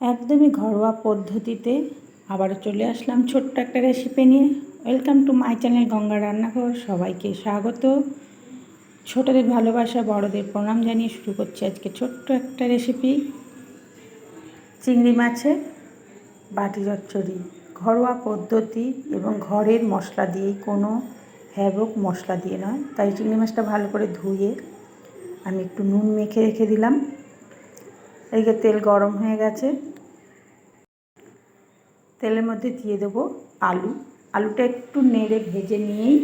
একদমই ঘরোয়া পদ্ধতিতে আবার চলে আসলাম ছোট্ট একটা রেসিপি নিয়ে। Welcome to my channel Ganga Rannaghar সবাইকে স্বাগত। ছোটদের ভালোবাসা, বড়দের প্রণাম জানিয়ে শুরু করছি আজকে ছোট্ট একটা রেসিপি চিংড়ি মাছের বাটি চচ্চড়ি। ঘরোয়া পদ্ধতি এবং ঘরের মশলা দিয়েই কোনো হ্যাবক মশলা দিয়ে নয়। তাই চিংড়ি মাছটা ভালো করে ধুয়ে আমি একটু নুন মেখে রেখে দিলাম। এদিকে তেল গরম হয়ে গেছে। তেলের মধ্যে দিয়ে দেবো আলু। আলুটা একটু নেড়ে ভেজে নিয়েই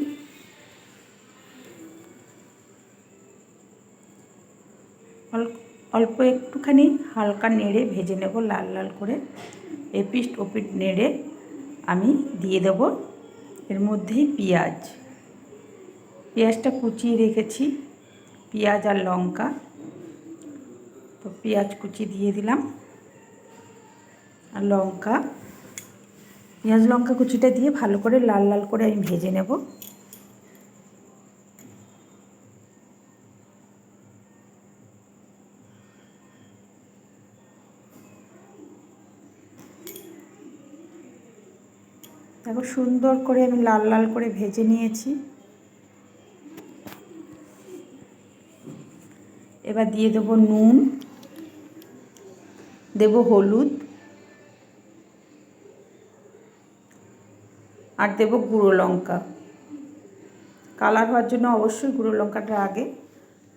অল্প একটুখানি হালকা নেড়ে ভেজে নেব লাল লাল করে। এপিট ওপিট নেড়ে আমি দিয়ে দেব। এর মধ্যেই পেঁয়াজ। পেঁয়াজটা কুচিয়ে রেখেছি। পেঁয়াজ আর লঙ্কা। তো পেঁয়াজ কুচি দিয়ে দিলাম আর লঙ্কা। পেঁয়াজ লঙ্কা কুচিটা দিয়ে ভালো করে লাল লাল করে আমি ভেজে নেব। দেখো সুন্দর করে আমি লাল লাল করে ভেজে নিয়েছি। এবার দিয়ে দেবো নুন। দেব হলুদ আর দেব গুঁড়ো লঙ্কা। কালার হওয়ার জন্য অবশ্যই গুঁড়ো লঙ্কাটা আগে,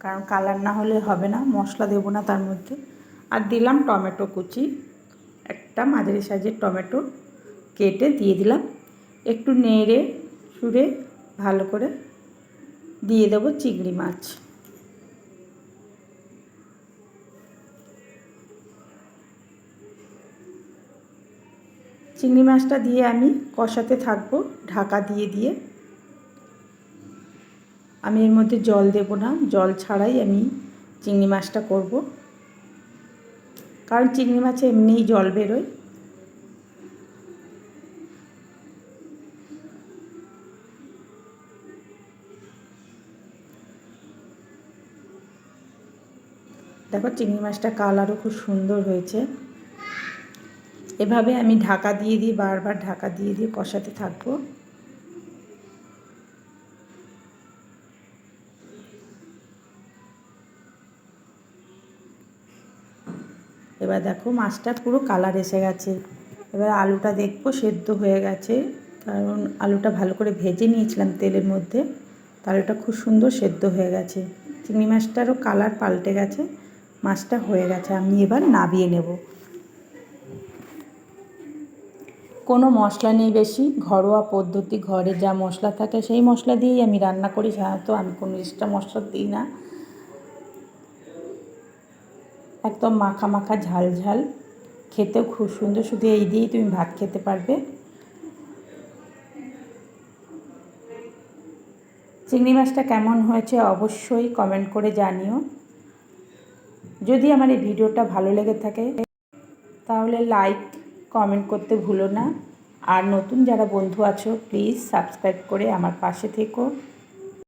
কারণ কালার না হলে হবে না, মশলা দেবো না তার মধ্যে। আর দিলাম টমেটো কুচি, একটা মাঝারি সাইজের টমেটো কেটে দিয়ে দিলাম। একটু নেড়ে সুড়ে ভালো করে দিয়ে দেবো চিংড়ি মাছ। চিংড়ি মাছটা দিয়ে আমি কষাতে থাকব, ঢাকা দিয়ে দিয়ে। আমি এর মধ্যে জল দেব না, জল ছাড়াই আমি চিংড়ি মাছটা করব। কারণ চিংড়ি মাছে এমনিই জল বেরোয়। দেখো চিংড়ি মাছটা কালারও খুব সুন্দর হয়েছে। এভাবে আমি ঢাকা দিয়ে দিয়ে, বারবার ঢাকা দিয়ে দিয়ে কষাতে থাকব। এবার দেখো মাছটা পুরো কালার এসে গেছে। এবার আলুটা দেখব সেদ্ধ হয়ে গেছে, কারণ আলুটা ভালো করে ভেজে নিয়েছিলাম তেলের মধ্যে। আলুটা খুব সুন্দর সেদ্ধ হয়ে গেছে। চিংড়ি মাছটারও কালার পাল্টে গেছে, মাছটা হয়ে গেছে। আমি এবার নাবিয়ে নেব। কোনো মশলা নেই বেশি। ঘরোয়া পদ্ধতি, ঘরে যা মশলা থাকে সেই মশলা দিয়েই আমি রান্না করি। সাধারণত আমি কোনো এক্সট্রা মশলা দিই না। একদম মাখা মাখা, ঝাল ঝাল। খেতেও খুব সুন্দর। শুধু এই দিয়েই তুমি ভাত খেতে পারবে। চিংড়ি মাছটা কেমন হয়েছে অবশ্যই কমেন্ট করে জানিও। যদি আমার এই ভিডিওটা ভালো লেগে থাকে, তাহলে লাইক কমেন্ট করতে ভুলো না। আর নতুন যারা বন্ধু আছো প্লিজ সাবস্ক্রাইব করে আমার পাশে থেকো।